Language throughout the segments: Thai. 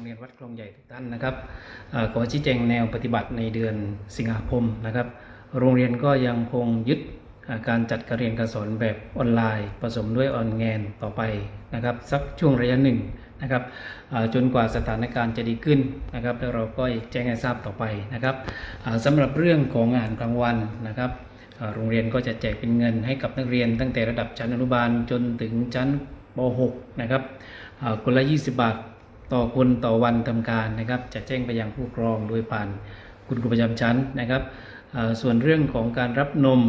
รงเรียนวัดคลองใหญ่ทุกท่านนะครับอขอชี้แจงแนวปฏิบัติในเดือนสิงหาคมนะครับ โรงเรียนก็ยังคงยึดการจัดการเรียนการสอนแบบออนไลน์ ผสมด้วยออนแงนต่อไปนะครับสักช่วงระยะหนึ่งนะครับจนกว่าสถานการณ์จะดีขึ้นนะครับ แล้วเราก็แจ้งให้ทราบต่อไปนะครับอ่าสำหรับเรื่องของอาหารกลางวันนะครับโรงเรียนก็จะแจกเป็นเงินให้กับนักเรียน ตั้งแต่ระดับชั้นอนุบาลจนถึงชั้นป .6 นะครับคนละ 20 บาท ต่อคนต่อวันทำการนะครับ จะแจ้งไปยังผู้ปกครองโดยผ่านคุณครูประจำชั้นนะครับส่วนเรื่องของการรับนม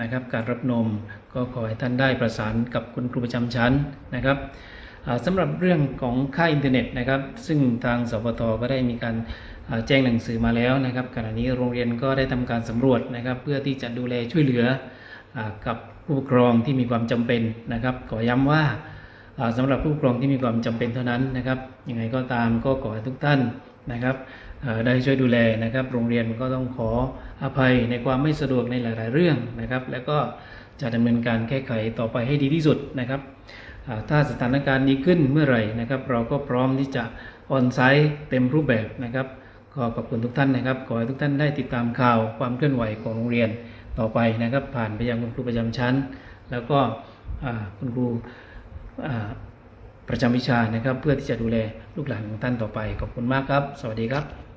นะครับ การรับนมก็ขอให้ท่านได้ประสานกับคุณครูประจำชั้นนะครับอ่าสำหรับเรื่องของค่าอินเทอร์เน็ตนะครับ ซึ่งทางสปทก็ได้มีการแจ้งหนังสือมาแล้วนะครับขณะนี้โรงเรียนก็ได้ทำการสำรวจนะครับ เพื่อที่จะดูแลช่วยเหลืออกับผู้ปกครองที่มีความจำเป็นนะครับขอย้ำว่า อ่าสำหรับผู้ปกครองที่มีความจำเป็นเท่านั้นนะครับยังไงก็ตามก็ขอให้ทุกท่านนะครับได้ช่วยดูแลนะครับ โรงเรียนก็ต้องขออภัยในความไม่สะดวกในหลาย ๆ เรื่องนะครับ แล้วก็จะดำเนินการแก้ไขต่อไปให้ดีที่สุดนะครับถ้าสถานการณ์ดีขึ้นเมื่อไหร่นะครับ เราก็พร้อมที่จะออนไซต์เต็มรูปแบบนะครับก็ขอบคุณทุกท่านนะครับ ขอให้ทุกท่านได้ติดตามข่าวความเคลื่อนไหวของโรงเรียนต่อไปนะครับ ผ่านไปยังคุณครูประจำชั้น แล้วก็คุณครู ประจำวิชานะครับ เพื่อที่จะดูแลลูกหลานของท่านต่อไป ขอบคุณมากครับ สวัสดีครับ